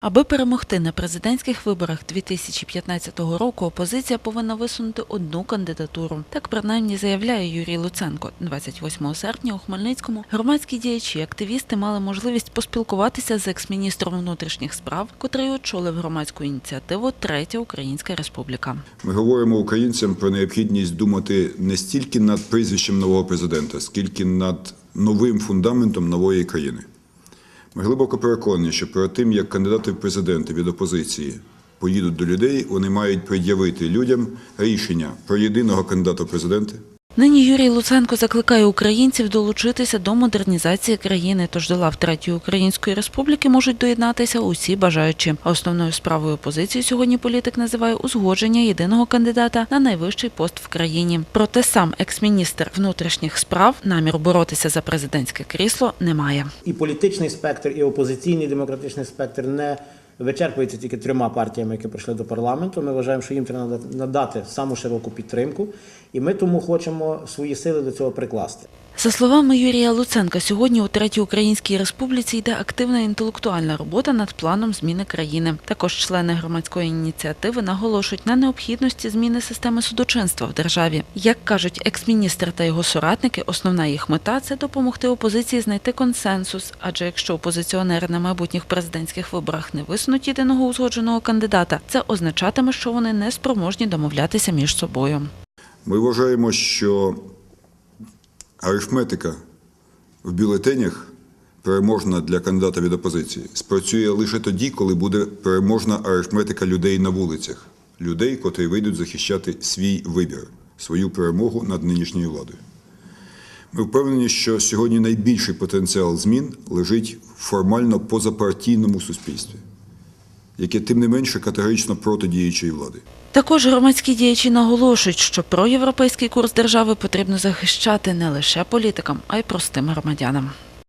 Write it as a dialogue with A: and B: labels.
A: Аби перемогти на президентських виборах 2015 року, опозиція повинна висунути одну кандидатуру. Так принаймні заявляє Юрій Луценко. 28 серпня у Хмельницькому громадські діячі, активісти мали можливість поспілкуватися з екс-міністром внутрішніх справ, котрий очолив громадську ініціативу Третя Українська Республіка.
B: Ми говоримо українцям про необхідність думати не стільки над прізвищем нового президента, скільки над новим фундаментом нової країни. Ми глибоко переконані, що перед тим, як кандидати в президенти від опозиції поїдуть до людей, вони мають пред'явити людям рішення про єдиного кандидата в президенти,
A: Нині Юрій Луценко закликає українців долучитися до модернізації країни, тож до лав Третьої Української Республіки можуть доєднатися усі бажаючі. Основною справою опозиції сьогодні політик називає узгодження єдиного кандидата на найвищий пост в країні. Проте сам екс-міністр внутрішніх справ наміру боротися за президентське крісло немає.
C: і політичний спектр, і опозиційний демократичний спектр не вичерпується тільки трьома партіями, які прийшли до парламенту. Ми вважаємо, що їм треба надати- саму широку підтримку, і ми тому хочемо свої сили до цього прикласти.
A: За словами Юрія Луценка, сьогодні у Третій Українській Республіці йде активна інтелектуальна робота над планом зміни країни. Також члени громадської ініціативи наголошують на необхідності зміни системи судочинства в державі. Як кажуть екс-міністр та його соратники, основна їх мета це допомогти опозиції знайти консенсус. Адже якщо опозиціонери на майбутніх президентських виборах не висунуть єдиного узгодженого кандидата, це означатиме, що вони не спроможні домовлятися між собою.
B: Ми вважаємо, що арифметика в бюлетенях переможна для кандидата від опозиції спрацює лише тоді, коли буде переможна арифметика людей на вулицях, людей, котрі вийдуть захищати свій вибір, свою перемогу над нинішньою владою. Ми впевнені, що сьогодні найбільший потенціал змін лежить в формально позапартійному суспільстві, яке тим не менше категорично проти діючої влади.
A: Також громадські діячі наголошують, що проєвропейський курс держави потрібно захищати не лише політикам, а й простим громадянам.